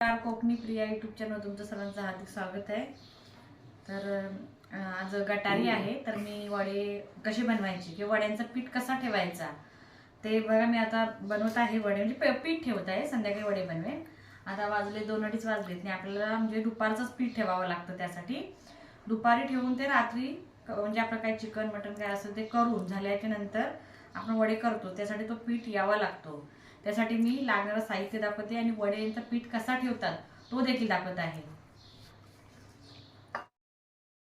नमस्कार Konkani Priya YouTube channel तुमचं सर्वांचं हार्दिक स्वागत आहे. तर आज गटारी आहे तर मी वडे कसे बनवायचे किंवा वड्यांचा पीठ कसा ठेवायचा ते बघा मी आता बनवत आहे वडे म्हणजे पीठ ठेवत आहे संध्याकाळी वडे बनवेन. आता वाजले दोन अडीच वाजलेत नाही आपल्याला म्हणजे दुपारचंच पीठ ठेवावं लागतं त्यासाठी. दुपारी ठेवून ते रात्री म्हणजे आपलं काही चिकन मटन काय असेल ते करून झाल्याच्यानंतर आपण वडे करतो त्यासाठी तो पीठ यावा लागतो. त्यासाठी मी लागणारं साहित्य दाखवते आणि वड्यांचं पीठ कसा ठेवतात तो देखील दाखवत आहे.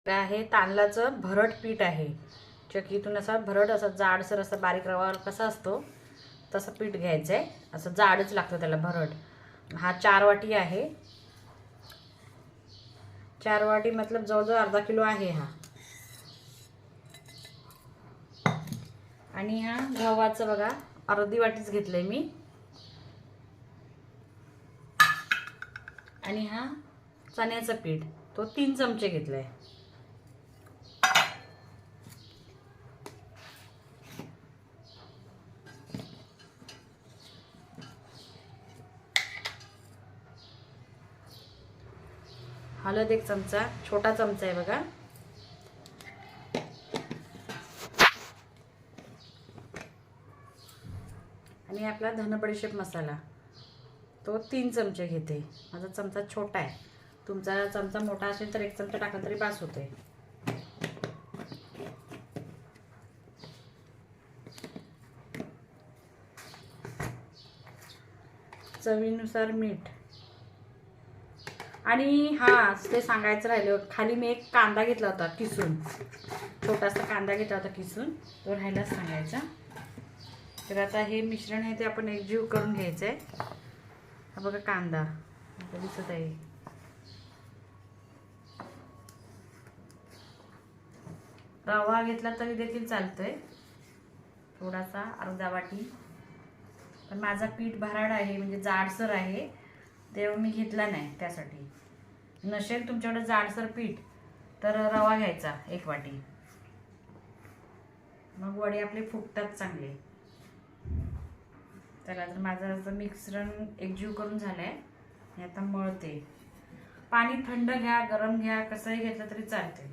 आहे तांदळाचं भरट पीठ आहे. चकीतून असा भरट असा जाडसर असा बारीक रवा कसा असतो तसं पीठ घ्यायचं आहे असं जाडच लागतं त्याला भरट. हा चार वाटी आहे. चार वाटी मतलब जवळजवळ अर्धा किलो आहे हा. आणि हा गव्हाचं बघा अर्धी वाटीच घेतलंय मी. आणि हा चण्याचं पीठ तो तीन चमचे घेतलाय. हळद एक चमचा छोटा चमचा आहे बघा. आणि आपला धनबडीशेप मसाला. तो तीन चमचे घेते. माझा चमचा छोटा आहे. तुमचा चमचा मोठा असेल तर एक चमचा टाकला तरी पास होते. चवीनुसार मीठ. आणि हा ते सांगायचं राहिलं खाली मी एक कांदा घेतला होता किसून. छोटासा कांदा घेतला होता किसून. तो राहिलाच सांगायचा. तर आता हे मिश्रण आहे ते आपण एकजीव करून घ्यायचं आहे हा बघा कांदा. आता दिसत आहे. रवा घेतला तरी देखील चालतोय. थोडासा अर्धा वाटी. पण माझा पीठ भराड आहे म्हणजे जाडसर आहे. तेव्हा मी घेतला नाही त्यासाठी. नसेल तुमच्याकडे जाडसर पीठ तर रवा घ्यायचा एक वाटी. मग वडे आपले फुगतात चांगले. चला तर माझं असं मिश्रण एकजीव करून झालं आहे हे आता मळते. पाणी थंड घ्या गरम घ्या कसंही घेतलं तरी चालते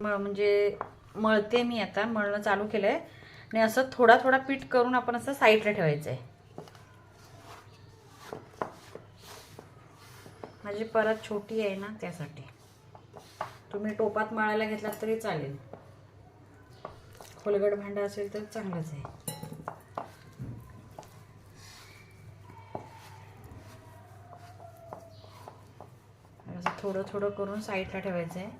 मळ म्हणजे मळते मी आता मळणं चालू केलं आहे आणि असं थोडा थोडा पीठ करून आपण असं साईडला ठेवायचं आहे माझी परत छोटी आहे ना त्यासाठी. तुम्ही टोपात मळायला घेतलात तरी चालेल. खोलगट भांडं असेल तर चांगलंच आहे. थोडं थोडं करून साईडला ठेवायचं आहे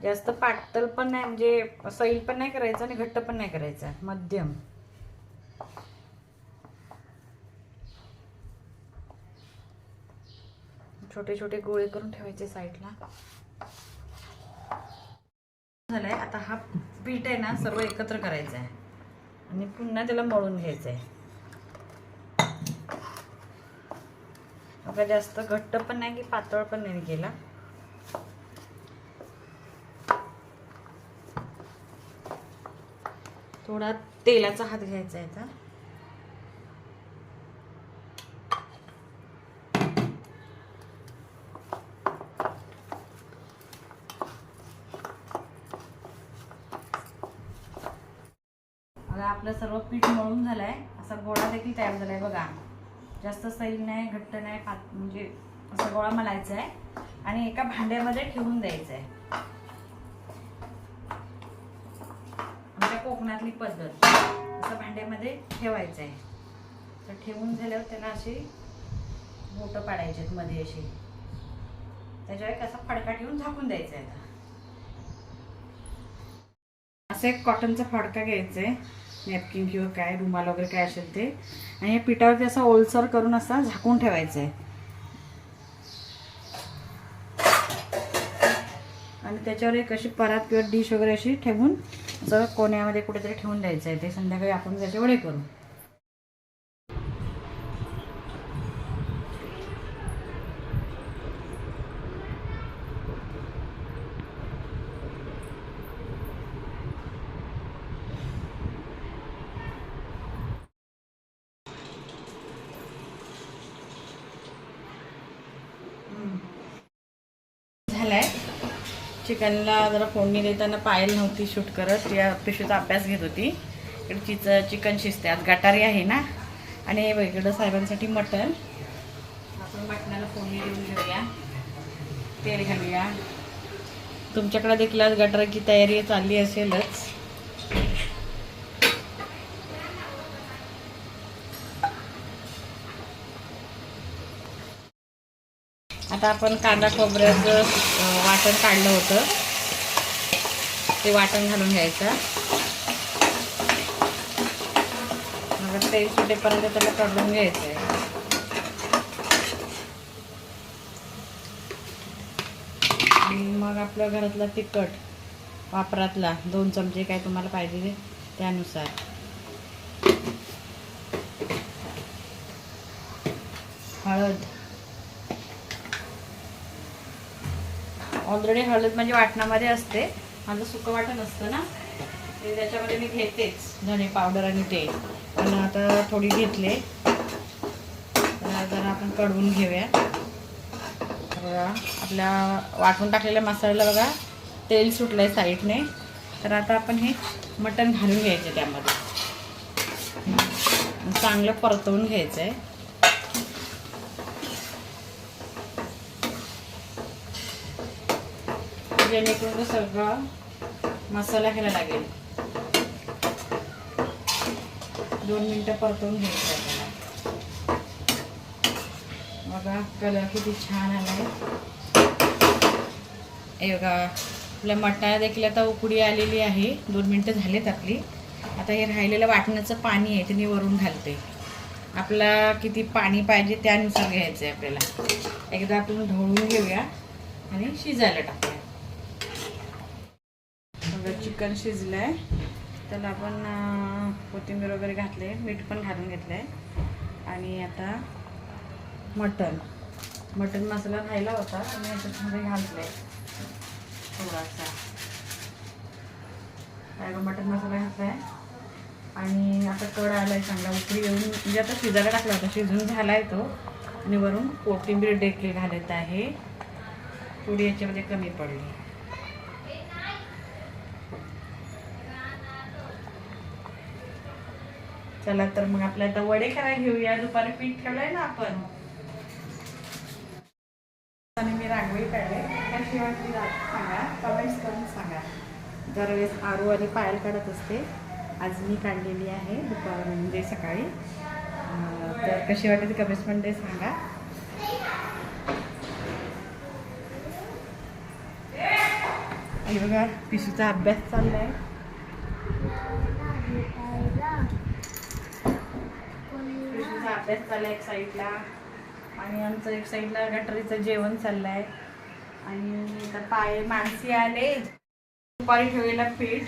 जास्त पातळ पण नाही म्हणजे सैल पण नाही करायचं आणि घट्ट पण नाही करायचं मध्यम. छोटे छोटे गोळे करून ठेवायचे साईडला. झालंय आता हा पीठ आहे ना सर्व एकत्र करायचं आहे आणि पुन्हा त्याला मळून घ्यायचं आहे आता जास्त घट्ट पण नाही की पातळ पण नाही केला थोडा तेलाचा हात घ्यायचा आहे आता आपलं सर्व पीठ मळून झालंय. असा गोळा देखील तयार झालाय बघा. जास्त सैल नाही घट्ट नाही पात म्हणजे असा गोळा मलायचा आहे आणि एका भांड्यामध्ये ठेवून द्यायचं आहे आमच्या कोकणातली पद्धत. असं भांड्यामध्ये ठेवायचं आहे तर ठेवून झाल्यावर त्यांना अशी बोटं पाडायचे आहेत मध्ये अशी. त्याच्यावर एक असा फडका ठेवून झाकून द्यायचा आहे आता. असं एक कॉटनचा फडका घ्यायचा आहे नॅपकिन किंवा काय रुमाल वगैरे काय असेल ते. आणि या पिठावरती असं ओलसर करून असा झाकून ठेवायचं आहे. आणि त्याच्यावर एक अशी परात किंवा डिश वगैरे अशी ठेवून असं कोण्यामध्ये कुठेतरी ठेवून द्यायचं आहे. ते संध्याकाळी आपण त्याचे वडे करू. झालाय. चिकनला जरा फोडणी देताना पायल नव्हती शूट करत या पिशूचा अभ्यास घेत होती. इकडे चिच चिकन शिजते आज गटारी आहे ना. आणि हे वेगळं साहेबांसाठी मटण. आपण मटणाला फोडणी देऊन घेऊया. तेल घालूया. तुमच्याकडे देखील आज गटाराची तयारी चालली असेलच. आता आपण कांदा खोबऱ्याचं वाटण काढलं होतं. ते वाटण घालून घ्यायचं. मग तेल सुटेपर्यंत त्याला काढून घ्यायचं आहे आणि मग आपल्या घरातला तिखट वापरातला. दोन चमचे काय तुम्हाला पाहिजे त्यानुसार. हळद. ऑलरेडी हळद म्हणजे वाटणामध्ये असते. माझं सुकं वाटण असतं ना. ते त्याच्यामध्ये मी घेतेच. धणे पावडर आणि तेल पण आता थोडी घेतले. जरा आपण कढवून घेऊया. बघा आपल्या वाटून टाकलेल्या मसाल्याला बघा तेल सुटलं आहे साईडने. तर आता आपण हे मटण घालून घ्यायचे त्यामध्ये. चांगलं परतवून घ्यायचं आहे जेणेकरून सगळं मसाला घ्यायला लागेल. दोन मिनटं परतून घ्यायचं आहे बघा कलर किती छान आलाय. हे बघा आपल्या मटाला देखील आता उकडी आलेली आहे. दोन मिनटं झालेत आपली. आता हे राहिलेलं वाटण्याचं पाणी आहे ते मी वरून घालते. आपला किती पाणी पाहिजे त्यानुसार घ्यायचं आहे आपल्याला. एकदा आपण ढवळून घेऊया आणि शिजायला टाकूया. चिकन शिजलं आहे त्याला आपण कोथिंबीर वगैरे घातले मीठ पण घालून घेतलं आहे आणि आता मटण. मटण मसाला राहिला होता आणि याच्यामध्ये घातलं आहे थोडासा. काय गं, मटण मसाला घातला आहे आणि आता कड आला आहे चांगला उकळी येऊन म्हणजे आता शिजायला टाकला होता शिजून झाला आहे तो. आणि वरून कोथिंबीर डेकली घालत आहे. थोडी याच्यामध्ये कमी पडली. चला तर मग आपल्या आता वडे करायला घेऊया. दुपारी पीठ ठेवलंय ना आपण. आणि मी रांगोळी काढले. कशी वाटली सांगा. कमेंट्स करून सांगा. दरवेळेस आरू आणि पायल काढत असते. आज मी काढलेली आहे दुपार म्हणजे सकाळी. तर कशी वाटते कमेंट्स कमेंट्समध्ये सांगा. हे बघा पिशूचा अभ्यास चाललाय. आहे अभ्यास चालला एक साईडला. आणि आमचं एक साईडला गटरीचं जेवण चाललंय. आणि आता पाय माणसी आले. दुपारी ठेवलेला पीठ.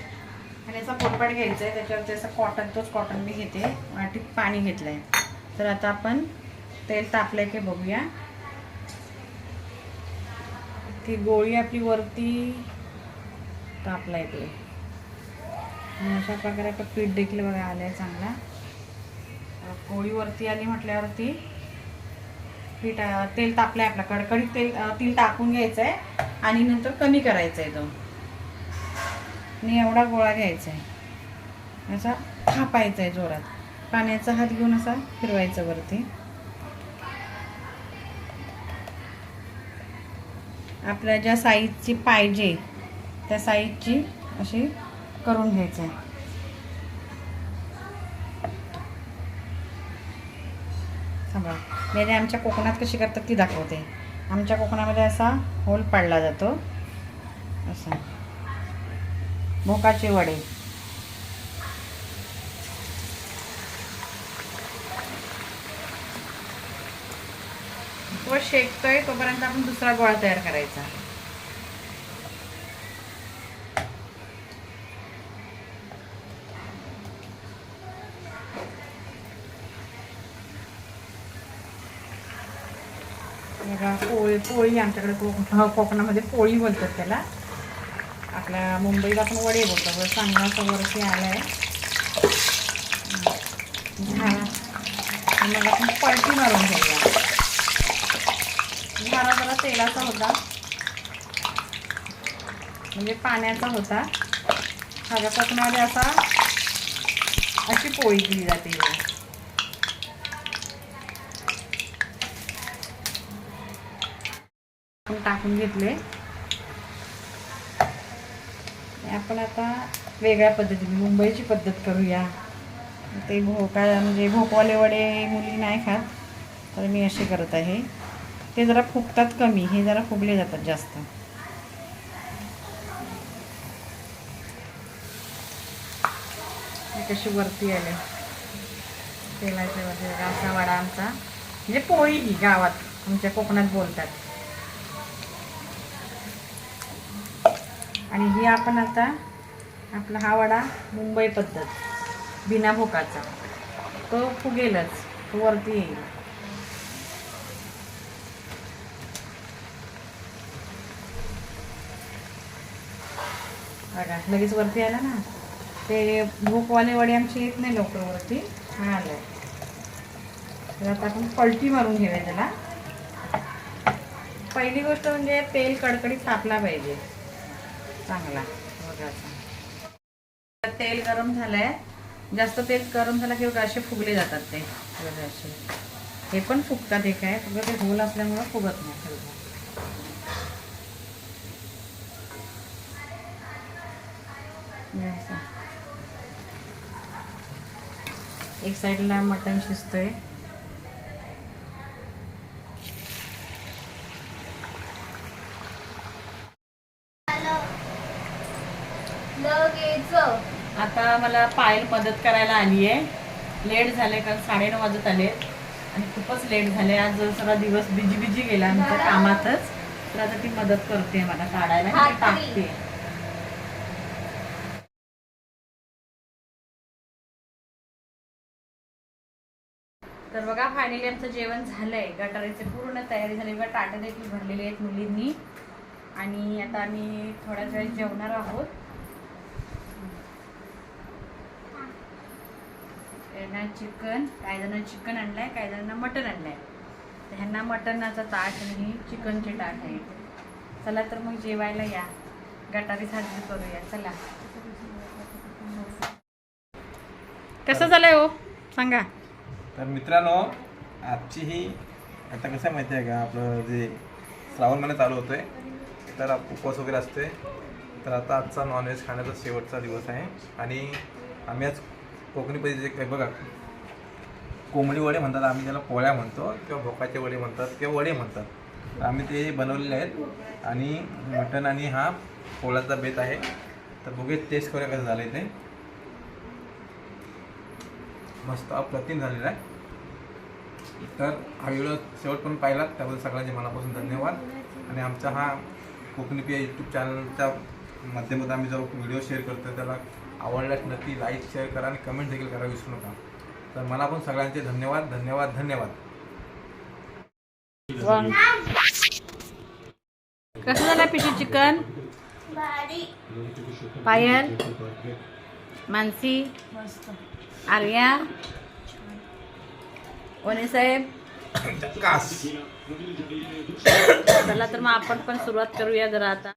आणि असं पोटपाट घ्यायचा आहे त्याच्यावरती असं कॉटन तोच कॉटन मी घेते. वाटीत पाणी घेतलं आहे तर आता आपण तेल तापलंय की बघूया. ती गोळी आपली वरती तापलाय ते. अशा प्रकारे आपलं पीठ देखील बघा आलं आहे चांगला. पोळी वरती आली म्हटल्यावरती पीठ तेल तापलंय आपला कडकडीत तेल तेल टाकून घ्यायचं आहे आणि नंतर कमी करायचं आहे तो. आणि एवढा गोळा घ्यायचा आहे असा थापायचा आहे जोरात. पाण्याचा हात घेऊन असा फिरवायचा वरती. आपल्या ज्या साईजची पाहिजे त्या साईजची अशी करून घ्यायचं आहे थांबा. मी आता आमच्या कोकणात कशी करतात ती दाखवते. आमच्या कोकणामध्ये असा होल पाडला जातो. असा. भोकाचे वडे. तो शेकतोय तोपर्यंत आपण दुसरा गोळा तयार करायचा. पोळी पोळी आमच्याकडे कोक कोकणामध्ये पोळी बोलतात त्याला. आपल्या मुंबईला पण वडे बोलतात. बरं चांगला असं वरती आलं आहे झाला. मग आपण पलटी मारून घेऊया झाला जरा तेलाचा होता. म्हणजे पाण्याचा होता. माझ्या कोकणामध्ये असा अशी पोळी दिली जाते. आपण टाकून घेतले. आपण आता वेगळ्या पद्धतीने मुंबईची पद्धत करूया. ते भोका म्हणजे भोकवाले वडे मुली नाही खात तर मी असे करत आहे. ते जरा फुगतात कमी हे जरा फुगले जातात जास्त. हे कशी वरती आले. तेलाच्या वरती असा वडा आमचा. म्हणजे पोळी ही गावात आमच्या कोकणात बोलतात. आणि ही आपण आता आपला हा वडा मुंबई पद्धत बिना भोकाचा. तो फुगेलच तो वरती येईल. बघा लगेच वरती आला ना? ते भूकवाले वडे आमचे येत नाही लवकर वरती हा आलं तर आता आपण पलटी मारून घेऊया त्याला. पहिली गोष्ट म्हणजे तेल कडकडीत तापला पाहिजे. चांगला तेल गरम झालंय. जास्त तेल गरम झालं की बघा असे फुगले जातात ते. असे. हे पण फुगतात हे काय? फक्त ते होल असल्यामुळं फुगत नाही. एक साईडला मटण शिजतंय लगेच आता मला पायल मदत करायला आली आहे. लेट झाले कारण साडेनऊ वाजत आले आणि खूपच लेट झाले आज सगळा दिवस बिजी बिजी गेला आमच्या कामातच. तर आता ती मदत करते मला काढायला. टाकते. तर बघा फायनली आमचं जेवण झालंय. गटारीची पूर्ण तयारी झाली. बघा टाटे देखील भरलेले आहेत मुलींनी. आणि आता आम्ही थोड्याच वेळ जेवणार आहोत. यांना चिकन काही जणांना चिकन आणलंय काही जणांना मटण आणलंय. तर ह्यांना मटणाचं ताट आणि चिकनचे ताट आहे चला तर मग जेवायला या. गटारी साजरी करूया. चला. कसं झालंय हो? सांगा. तर मित्रांनो आजची ही आता कसं आहे माहिती आहे का आपलं जे श्रावण महिना चालू होतोय तर आप- उपवास वगैरे असते तर आता आजचा नॉनव्हेज खाण्याचा शेवटचा दिवस आहे. आणि आम्ही आज कोकणी पद्धतीचे काय बघा. कोंबडी वडे म्हणतात आम्ही त्याला पोळ्या म्हणतो किंवा भोकाचे वडे म्हणतात किंवा वडे म्हणतात. तर आम्ही ते बनवलेले आहेत आणि मटण आणि हा पोळ्याचा बेत आहे. तर बघूया टेस्ट करूया कसं झालं ते. मस्त अप्रतिम झालेला आहे. तर हा व्हिडिओ पण पाहिला त्याबद्दल सगळ्यांचे मनापासून धन्यवाद. आणि आमचा हा कोकणी पिया यूट्यूब चॅनलच्या माध्यमातून आम्ही जो व्हिडिओ शेअर करतो त्याला आवडल्यास नक्की लाईक शेअर करा आणि कमेंट देखील करा विसरू नका. तर मनापासून सगळ्यांचे धन्यवाद धन्यवाद धन्यवाद. कसं झालं पिशू चिकन? पायल मानसी आर्या साहेब. चला तर मग आपण पण सुरुवात करूया जरा आता.